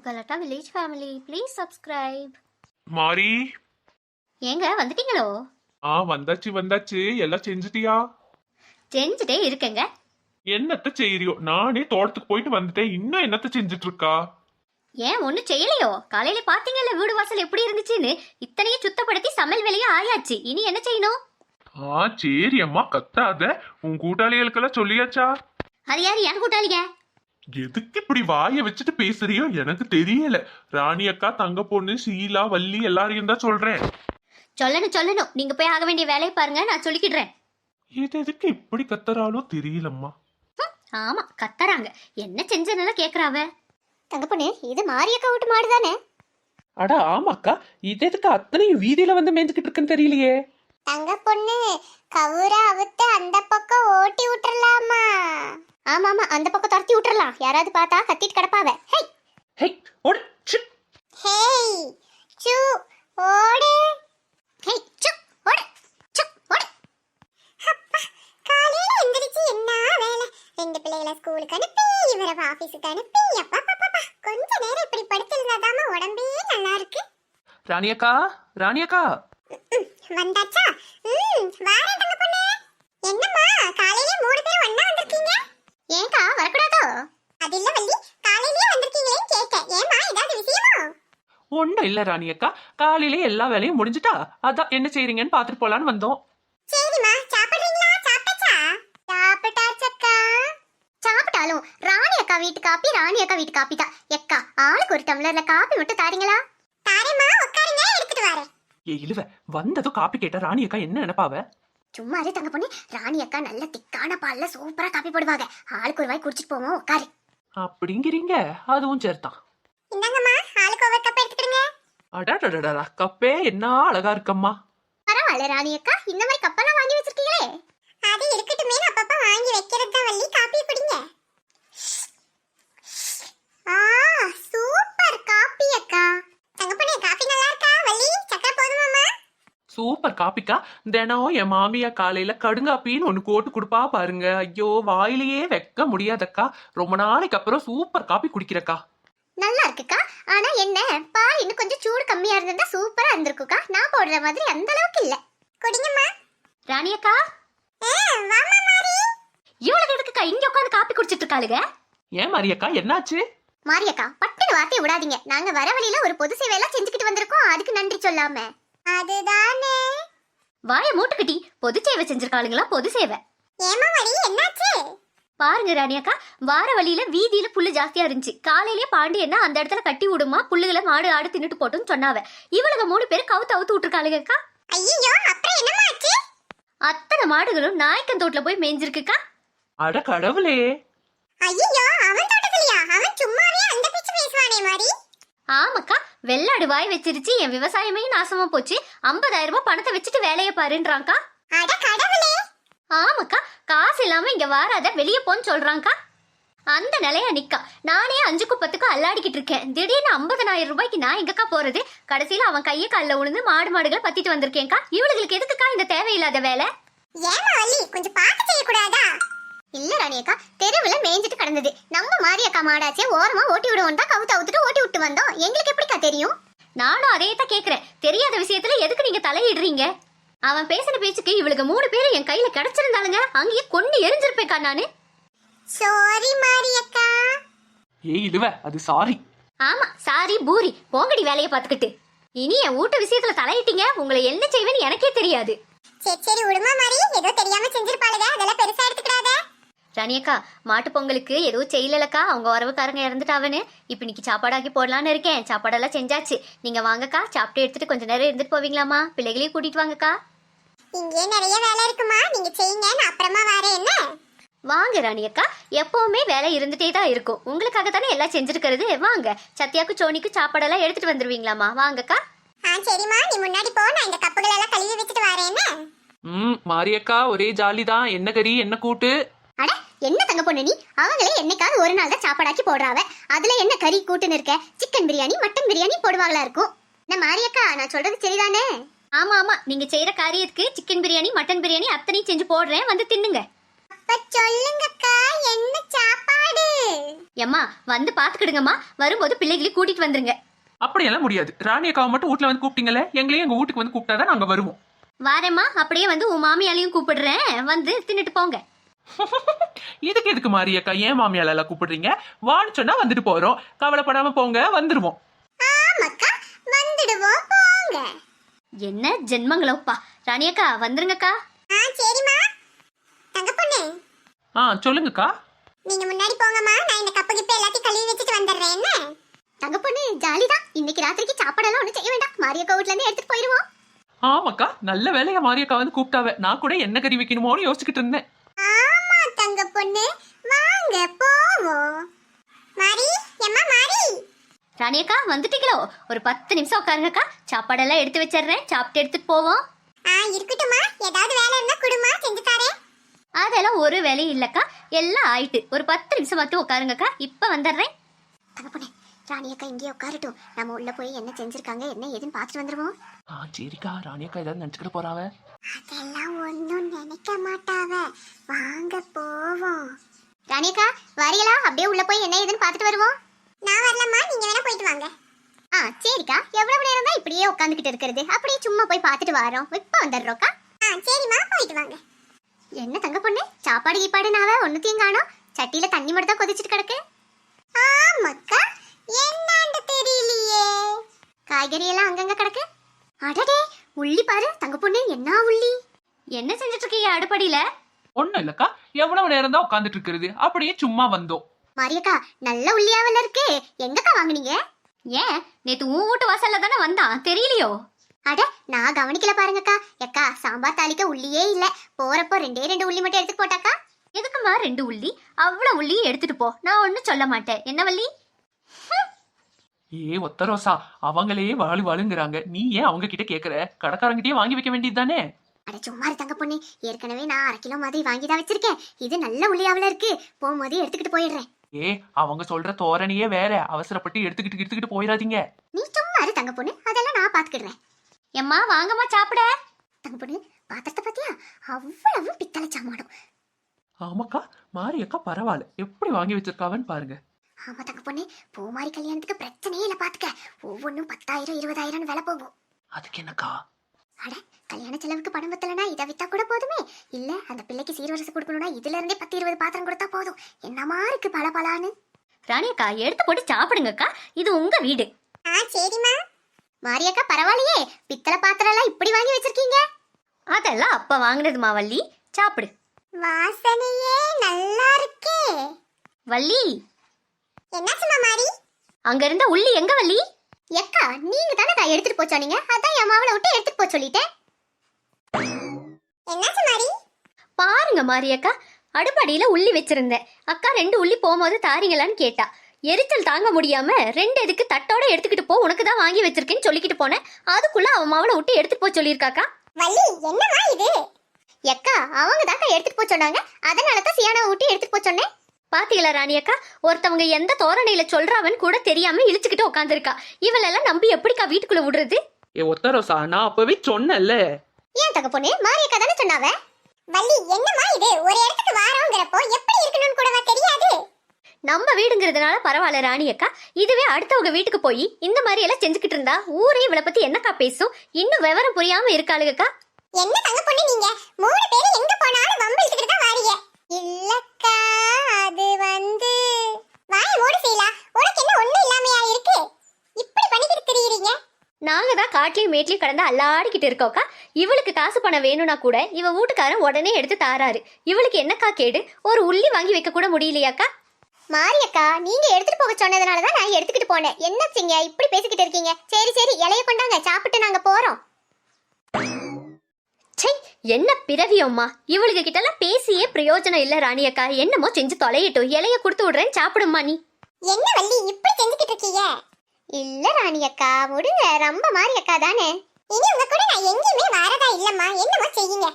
Galatta village family please subscribe மாறி ஏங்க வந்துட்டீங்களோ? ஆ வந்தாச்சு வந்தாச்சு. எல்லாம் செஞ்சுட்டியா? செஞ்சுட்டே இருக்கேங்க. என்னத்த செய்யறியோ நானே தோட்டத்துக்கு போயிட்டு வந்துட்டேன். இன்னும் என்னத்த செஞ்சுட்டு இருக்கா ஏன் ஒன்றும் செய்யலையோ? காலையில பாத்தீங்கல்ல வீடு வாசல் எப்படி இருந்துச்சுன்னு? இத்தனையும் சுத்தப்படுத்தி சமையல் வேலையே ஆயாச்சு. இனி என்ன செய்யணும்? ஆ சரி அம்மா கத்தாத. உன் கூட்டாளிகளுக்கெல்லாம் சொல்லியாச்சா? அது யார் என் கூட்டாளிங்க? எதுக்கு இப்படி வாய வச்சுட்டு பேசுறியோ? எனக்கு தெரியல. ராணி அக்கா தங்க பொண்ணு ஷீலா வள்ளி எல்லாரையும் தான் சொல்றேன். சொல்லணும் சொல்லணும். நீங்க போய் ஆக வேண்டிய வேலையை பாருங்க நான் சொல்லிக்கிடுறேன். இது எதுக்கு இப்படி கத்துறாலோ தெரியலம்மா. ஆமா கத்தறாங்க. என்ன செஞ்சனால கேக்குறாவ தங்க பொண்ணு இது மாரியக்கா விட்டு மாடு தானே அட ஆமாக்கா இது எதுக்கு அத்தனையும் வீதியில வந்து மேய்ஞ்சுக்கிட்டு இருக்குன்னு தெரியலையே? தங்க பொண்ணு கவுர அவுத்து அந்த பக்கம் விட்டுறலாமா ஆமா ஆமா அந்த பக்கம் துரத்தி விட்டுறலாம். யாராவது பார்த்தா கத்திட்டு கிடப்பாவ. ஹே ஹே ஓடு சி. ஹேய்! சு ஓடு. ஹே சு ஓடு. சு ஓடு. காலையில எந்திரிச்சு என்ன வேலை? ரெண்டு பிள்ளைகளை ஸ்கூலுக்கு அனுப்பி இவரை ஆபீஸுக்கு அனுப்பி. அப்பா பாப்பா கொஞ்ச நேரம் இப்படி படுத்திருந்தாதாம உடம்பே நல்லா இருக்கு. ராணியக்கா ராணியக்கா. வந்தாச்சா? ம் வாரேன் தங்க பொண்ணு. என்னம்மா காலையில மூணு பேரும் ஒண்ணா வந்திருக்கீங்க? ஏன்க்கா வரக்கூடாதோ? அது இல்ல வள்ளி காலையிலேயே வந்திருக்கீங்களேன்னு கேட்க ஏமா ஏதாவது விஷயமா? ஒண்ணும் இல்ல ராணியக்கா காலையிலே எல்லா வேலையும் முடிஞ்சுட்டா? அதான் என்ன செய்றீங்கன்னு பாத்துட்டு போலான்னு வந்தோம். சரிம்மா சாப்பிடுறீங்களா? சாப்பிட்டாச்சா? சாப்பிட்டாச்சக்கா சாப்பிட்டாலும் ராணி அக்கா வீட்டு காப்பி ராணி அக்கா வீட்டு காப்பி தான். எக்கா ஆளுக்கு ஒரு டம்ளர்ல காப்பி விட்டு தாரீங்களா? தாரேம்மா உட்காருங்க எடுத்துட்டு வரேன். ஏ இழுவ வந்ததும் காப்பி கேட்ட ராணியக்கா என்ன நினைப்பாவ? சும்மா இரு தங்க பொண்ணு. ராணி அக்கா நல்ல திக்கான பால்ல சூப்பரா காப்பி போடுவாங்க. ஆளுக்கு ஒரு வாய் குடிச்சிட்டு போவோம் உட்காரு. அப்படிங்கிறீங்க. அதுவும் சேர்த்தான் இந்தாங்கம்மா ஆளுக்கு ஒவ்வொரு கப் எடுத்துக்கிடுங்க. அடாடடடா கப்பே என்ன அழகா இருக்கம்மா. பரவாயில்ல ராணி அக்கா. இந்த மாதிரி கப்பெல்லாம் வாங்கி வச்சிருக்கீங்களே அது இருக்கட்டுமே அப்பப்ப வாங்கி வைக்கிறது தான் வள்ளி காப்பி குடிங்க ஆ சூப்பர் காப்பி அக்கா தங்க பண்ணி காப்பி நல்லா இருக்கா வள்ளி சக்கரை போதுமாம்மா சூப்பர் காப்பிக்கா? தினம் என் மாமியா காலையில கடுங்காப்பின்னு ஒண்ணு போட்டு கொடுப்பா பாருங்க. ஐயோ வாயிலேயே வைக்க முடியாதக்கா. ரொம்ப நாளைக்கு அப்புறம் சூப்பர் காப்பி குடிக்கிறக்கா. நல்லா இருக்குக்கா. ஆனா என்ன பால் இன்னும் கொஞ்சம் சூடு கம்மியா இருந்திருந்தா சூப்பரா இருந்திருக்குக்கா. நான் போடுற மாதிரி அந்த அளவுக்கு இல்ல. குடிங்கம்மா. ராணி அக்கா ஆ, வாம்மா மாறி. இவ்வளவு எதுக்குக்கா இங்க உட்காந்து காப்பி குடிச்சிட்டு இருக்காளுங்க ஏன் மரியக்கா என்னாச்சு? மாரியக்கா பட்டுன்னு வார்த்தையை விடாதீங்க. நாங்க வர வழியில ஒரு பொது சேவையெல்லாம் செஞ்சுக்கிட்டு வந்திருக்கோம். அதுக்கு நன்றி சொல்லாம. அதுதானே. வாய மூட்டுக்கிட்டி. பொது சேவை செஞ்சிருக்காளுங்களா பொது சேவை. ஏமா வள்ளி என்னாச்சு? பாருங்க ராணி அக்கா வார வழியில வீதியில புல்லு ஜாஸ்தியா இருந்துச்சு. காலையிலேயே பாண்டி என்ன அந்த இடத்துல கட்டி விடுமா? புல்லுகளை மாடு ஆடு தின்னுட்டு போட்டுன்னு சொன்னாவ. இவளுங்க மூணு பேரும் கவுத்து அவுத்து விட்டுருக்காளுங்க அக்கா ஐயோ அப்புறம் என்னம்மா ஆச்சு? அத்தனை மாடுகளும் நாய்க்கந்தோட்டுல போய் மேய்ஞ்சிருக்குக்கா. அட கடவுளே. ஐயோ அவன் தோட்டத்திலயா? அவன் சும்மாவே அந்த பேச்சு பேசுவானே மாறி ஆமாக்கா வெள்ளாடு வாய் வச்சிருச்சு என் விவசாயமே நாசமா போச்சு. ஐம்பதாயிரம் ரூபாய் பணத்தை வச்சுட்டு வேலையை கடவுளே! ஆமாக்கா காசு இல்லாம இங்க வாராத வெளியே போன்னு சொல்றாங்க்கா அந்த நிலையா நிக்கா. நானே அஞ்சுக்கும் பத்துக்கும் அல்லாடிக்கிட்டு இருக்கேன். திடீர்னு ஐம்பதனாயிரம் ரூபாய்க்கு நான் எங்கக்கா போறது? கடைசியில அவன் கையை காலில் விழுந்து மாடு மாடுகளை பத்திட்டு வந்திருக்கேன்க்கா. இவளுகளுக்கு எதுக்குக்கா இந்த தேவையில்லாத வேலை? ஏமா கொஞ்சம் பார்த்து செய்யக்கூடாதா? இல்ல ராணியக்கா தெருவுல மேய்ஞ்சிட்டு கிடந்தது. நம்ம மாரியக்கா மாடாச்சே ஓரமா ஓட்டி விடுவோம் தான் கவுத்து அவுத்துட்டு ஓட்டி விட்டு வந்தோம். எங்களுக்கு எப்படிக்கா தெரியும்? நானும் அதே தான் கேக்குறேன். தெரியாத விஷயத்துல எதுக்கு நீங்க தலையிடுறீங்க? அவன் பேசின பேச்சுக்கு இவளுக்கு மூணு பேரும் என் கையில கிடைச்சிருந்தாளுங்க. அங்கேயே கொண்டு எரிஞ்சிருப்பேக்கா நானு. சாரி மாரியக்கா ஏய் இழுவ அது சாரி. ஆமா சாரி பூரி. போங்கடி வேலையை பார்த்துக்கிட்டு. இனி என் வீட்டு விஷயத்துல தலையிட்டீங்க. உங்களை என்ன செய்வேன்னு எனக்கே தெரியாது. சரி சரி விடுமா மாறி ஏதோ தெரியாம செஞ்சிருப்பாளுங்க அதெல்லாம் பெருசா எடுத்துக்கிடாத. ரணியக்கா மாட்டு பொங்கலுக்கு எதுவும் செய்யலக்கா. அவங்க உறவுக்காரங்க இறந்துட்டாவன்னு. இப்போ இன்னைக்கு சாப்பாடாக்கி போடலான்னு இருக்கேன். சாப்பாடெல்லாம் செஞ்சாச்சு. நீங்க வாங்கக்கா. சாப்பிட்டு எடுத்துட்டு கொஞ்ச நேரம் இருந்துட்டு போவீங்களாமா பிள்ளைகளையும் கூட்டிட்டு வாங்கக்கா. இங்கே நிறைய வேலை இருக்குமா? நீங்க செய்யுங்க. நான் அப்புறமா வரேன். என்ன? வாங்க ராணியக்கா. எப்பவுமே வேலை இருந்துட்டே தான் இருக்கும். உங்களுக்காக தானே எல்லாம் செஞ்சிருக்கிறது? வாங்க. சத்யாக்கு சோனிக்கு சாப்பாடெல்லாம் எடுத்துட்டு வந்துருவீங்களாமா வாங்கக்கா. ஆ சரிம்மா. நீ முன்னாடி போ. நான் இந்த கப்புகள் எல்லாம் கழுவி வச்சுட்டு வரேன். என்ன? ம் மாரியக்கா ஒரே ஜாலி தான் என்ன கறி? என்ன கூட்டு? அட என்ன தங்க பொண்ணு நீ? அவங்களே என்னைக்காவது ஒரு நாள் தான் சாப்பாடாக்கி போடுறாவ. அதுல என்ன கறி கூட்டுன்னு இருக்க? சிக்கன் பிரியாணி மட்டன் பிரியாணி போடுவாங்களா இருக்கும்? என்ன மாரியக்கா நான் சொல்றது சரிதானே? ஆமா ஆமா. நீங்க செய்யற காரியத்துக்கு சிக்கன் பிரியாணி மட்டன் பிரியாணி அத்தனையும் செஞ்சு போடுறேன். வந்து தின்னுங்க. அப்ப சொல்லுங்கக்கா என்ன சாப்பாடு? எம்மா வந்து பாத்துக்கிடுங்கம்மா. வரும்போது பிள்ளைகளை கூட்டிட்டு வந்துருங்க. அப்படியெல்லாம் முடியாது. ராணி அக்காவை மட்டும் வீட்ல வந்து கூப்பிட்டீங்களே? எங்களையும் எங்க வீட்டுக்கு வந்து கூப்பிட்டாதான் நாங்க வருவோம். வாரேம்மா அப்படியே வந்து உன் மாமியாலையும் கூப்பிடுறேன். வந்து தின்னுட்டு போங்க. இதுக்கு எதுக்கு மாறி அக்கா ஏன் மாமியால எல்லாம் கூப்பிடுறீங்க? வான்னு சொன்னா வந்துட்டு போறோம். கவலைப்படாம போங்க வந்துருவோம். ஆமாக்கா வந்துடுவோம் போங்க. என்ன ஜென்மங்களோப்பா? ராணியக்கா வந்துருங்கக்கா. ஆ சரிம்மா. தங்க பொண்ணு. ஆ சொல்லுங்கக்கா. நீங்க முன்னாடி போங்கம்மா. நான் இந்த கப்பு கிப்பு எல்லாத்தையும் கழுவி வச்சுட்டு வந்துடுறேன். என்ன? தங்க பொண்ணு ஜாலிதான். இன்னைக்கு ராத்திரிக்கு சாப்பாடெல்லாம் ஒன்றும் செய்ய வேண்டாம். மாரியக்கா வீட்ல இருந்து எடுத்துட்டு போயிருவோம். ஆமாக்கா நல்ல வேலையா மாறி அக்கா வந்து கூப்பிட்டாவ. நான் கூட என்ன கறி வைக்கணுமோன்னு யோசிச்சுக்கிட்டு இருந்தேன். தங்க பொண்ணு வாங்க போவோம். மாரி எம்மா மாரி ராணியக்கா வந்துட்டீங்களோ? ஒரு பத்து நிமிஷம் உட்காருங்கக்கா. சாப்பாடெல்லாம் எடுத்து வச்சிடுறேன். சாப்பிட்டு எடுத்துட்டு போவோம். ஆ இருக்கட்டும்மா. ஏதாவது வேலை இருந்தா குடுமா செஞ்சு தரேன். அதெல்லாம் ஒரு வேலையும் இல்லக்கா. எல்லாம் ஆயிட்டு. ஒரு பத்து நிமிஷம் மட்டும் உட்காருங்கக்கா. இப்ப வந்துடுறேன். தங்க பொண்ணு ராணியக்கா இங்கேயே உட்காரட்டும். நம்ம உள்ள போய் என்ன செஞ்சிருக்காங்க என்ன ஏதுன்னு பார்த்துட்டு வந்துருவோம். ஆ சரிக்கா. ராணி அக்கா ஏதாவது நினைச்சுக்கிட்டு போறாவ? அதெல்லாம் ஒன்றும் நினைக்க மாட்டாவ. வாங்க போவோம். ராணியக்கா வரீங்களா? அப்படியே உள்ள போய் என்ன ஏதுன்னு பார்த்துட்டு வருவோம். நான் வரலம்மா நீங்க வேணா போயிட்டு வாங்க. ஆ சரிக்கா. எவ்வளவு நேரம் தான் இப்படியே உட்காந்துக்கிட்டு இருக்கிறது? அப்படியே சும்மா போய் பார்த்துட்டு வரோம் இப்ப வந்துடுறோக்கா ஆ சரிம்மா போயிட்டு வாங்க. என்ன தங்க பொண்ணு? சாப்பாடு கீப்பாடுனாவ ஒன்னுத்தையும் காணோம். சட்டியில தண்ணி மட்டும் தான் கொதிச்சிட்டு கிடக்கு. ஆமாக்கா. என்னாண்டு தெரியலையே? காய்கறி எல்லாம் அங்கங்க கிடக்கு. அடடே உள்ளி பாரு தங்க பொண்ணு என்ன உள்ளி? என்ன செஞ்சுட்டு இருக்கீங்க அடுப்படியில? ஒண்ணும் இல்லக்கா எவ்வளவு நேரம் தான் உட்காந்துட்டு இருக்கிறது அப்படியே சும்மா வந்தோம். மாரியக்கா நல்ல உள்ளியாவல இருக்கு. எங்கக்கா வாங்குனீங்க? ஏன் நேத்து உன் வீட்டு வாசல்ல தானே வந்தான். தெரியலையோ? அட நான் கவனிக்கல பாருங்கக்கா. எக்கா சாம்பார் தாளிக்க உள்ளியே இல்ல. போறப்போ ரெண்டே ரெண்டு உள்ளி மட்டும் எடுத்து போட்டாக்கா? எதுக்குமா ரெண்டு உள்ளி? அவ்வளவு உள்ளி எடுத்துட்டு போ. நான் ஒன்னும் சொல்ல மாட்டேன். என்ன வள்ளி? ஏ ஒத்த ரோசா அவங்களே வாழு வாழுங்கிறாங்க நீ ஏன் அவங்க கிட்ட கேக்குற? கடைக்காரங்கிட்டயே வாங்கி வைக்க வேண்டியது தானே அட சும்மா இரு தங்க பொண்ணு. ஏற்கனவே நான் அரை கிலோ மாதிரி வாங்கி தான் வச்சிருக்கேன். இது நல்ல உள்ளியாவில இருக்கு. போகும்போது எடுத்துக்கிட்டு போயிடுறேன். ஏ அவங்க சொல்ற தோரணையே வேற. அவசரப்பட்டு எடுத்துக்கிட்டு எடுத்துக்கிட்டு போயிடாதீங்க. நீ சும்மா இரு தங்க பொண்ணு. அதெல்லாம் நான் பாத்துக்கிடுறேன். எம்மா வாங்கம்மா சாப்பிட. தங்க பொண்ணு பாத்திரத்தை பாத்தியா? அவ்வளவு பித்தளை சாமானம். ஆமாக்கா மாரி அக்கா பரவாயில்ல. எப்படி வாங்கி வச்சிருக்காவன்னு பாருங்க. ஆமா தங்க பொண்ணு பூமாரி கல்யாணத்துக்கு பிரச்சனையே இல்ல பாத்துக்க. ஒவ்வொன்றும் பத்தாயிரம் இருபதாயிரம் விலை போகும். அதுக்கு என்னக்கா? அட கல்யாண செலவுக்கு பணம் பத்தலனா இதை வித்தா கூட போதுமே. இல்ல அந்த பிள்ளைக்கு சீர்வரிசை கொடுக்கணும்னா இதுல இருந்தே பத்து இருபது பாத்திரம் கொடுத்தா போதும். என்னமா இருக்கு பல பலான்னு ராணியக்கா எடுத்து போட்டு சாப்பிடுங்கக்கா. இது உங்க வீடு. ஆ சரிம்மா. மாரியக்கா பரவாயில்லையே. பித்தளை பாத்திரம் எல்லாம் இப்படி வாங்கி வச்சிருக்கீங்க? அதெல்லாம் அப்ப வாங்குனது மாவல்லி சாப்பிடு. வாசனையே நல்லா இருக்கே. வள்ளி என்னாச்சுமா மாரி அங்க இருந்த உள்ளி எங்க வள்ளி? எக்கா நீங்க தானே எடுத்துட்டு போச் சொன்னீங்க. அதான் என் மாவளை விட்டு எடுத்துட்டு போச் சொல்லிட்டேன். என்னாச்சு மாரி பாருங்க மாரியக்கா அடுப்படியில உள்ளி வச்சிருந்தேன். அக்கா ரெண்டு உள்ளி போகும்போது தாரீங்களான்னு கேட்டா எரிச்சல் தாங்க முடியாம ரெண்டு எதுக்கு தட்டோட எடுத்துக்கிட்டு போ உனக்கு தான் வாங்கி வச்சிருக்கேன்னு சொல்லிக்கிட்டு போனேன். அதுக்குள்ள அவன் மாவளை விட்டு எடுத்துட்டு போய் சொல்லியிருக்காக்கா வள்ளி என்னம்மா இது? எக்கா அவங்க தாக்கா எடுத்துட்டு போய் சொன்னாங்க. அதனால தான் சியானாவை விட்டு எடுத்துட்டு போய் சொன்னேன். பாத்தீங்களா ராணி அக்கா? ஒருத்தவங்க எந்த தோரணையில சொல்றாவன்னு கூட தெரியாம இழுச்சுக்கிட்டு உட்காந்துருக்கா இவளெல்லாம் நம்பி எப்படிக்கா வீட்டுக்குள்ள விடுறது? ஏ ஒத்த ரோசா நான் அப்பவே சொன்னேன்ல. ஏன் தங்க பொண்ணு? மாரியக்கா தானே சொன்னாவ? வள்ளி என்னம்மா இது? ஒரு இடத்துக்கு வாரோங்கிறப்போ எப்படி இருக்கணும்னு கூடவா தெரியாது? நம்ம வீடுங்கிறதுனால பரவாயில்ல ராணி அக்கா. இதுவே அடுத்தவங்க வீட்டுக்கு போய் இந்த மாதிரி எல்லாம் செஞ்சுக்கிட்டு இருந்தா ஊரே இவளை பத்தி என்னக்கா பேசும்? இன்னும் விவரம் புரியாம இருக்காளுகக்கா என்ன தங்க பொண்ணு நீங்க? மூணு பேரும் எங்க போனாலும் வம்பு இழுத்துக்கிட்டு தான் வாரீங்க. இல்லக்கா அது வந்து வாய மூடு செய்யலா உனக்கு என்ன ஒண்ணும் இல்லாமையா இருக்கு? இப்படி பண்ணிக்கிட்டு திரியுறீங்க? நாங்க தான் காட்டுலயும் மேட்லயும் கடந்து அல்லாடிக்கிட்டு இருக்கோக்கா. இவளுக்கு காசு பணம் வேணும்னா கூட இவ வீட்டுக்காரன் உடனே எடுத்து தாராரு. இவளுக்கு என்னக்கா கேடு? ஒரு உள்ளி வாங்கி வைக்க கூட முடியலையாக்கா? மாரியக்கா நீங்க எடுத்துட்டு போக சொன்னதுனால தான் நான் எடுத்துக்கிட்டு போனேன். என்ன செய்ய இப்படி பேசிக்கிட்டு இருக்கீங்க? சரி சரி இலைய கொண்டாங்க சாப்பிட்டு நாங்க போறோம். சை என்ன பிறவியம்மா இவளுக்கு கிட்டலாம் பேசியே பிரயோஜனம் இல்ல ராணி அக்கா. என்னமோ செஞ்சு தொலையட்டும். இலைய கொடுத்து விடுறேன் சாப்பிடுமா நீ. என்ன வள்ளி இப்படி செஞ்சுக்கிட்டு இருக்கீங்க? இல்ல ராணி அக்கா விடுங்க. ரொம்ப மாறி அக்கா தானே. இனி உங்க கூட நான் எங்கேயுமே வரதா இல்லம்மா. என்னமோ செய்யுங்க.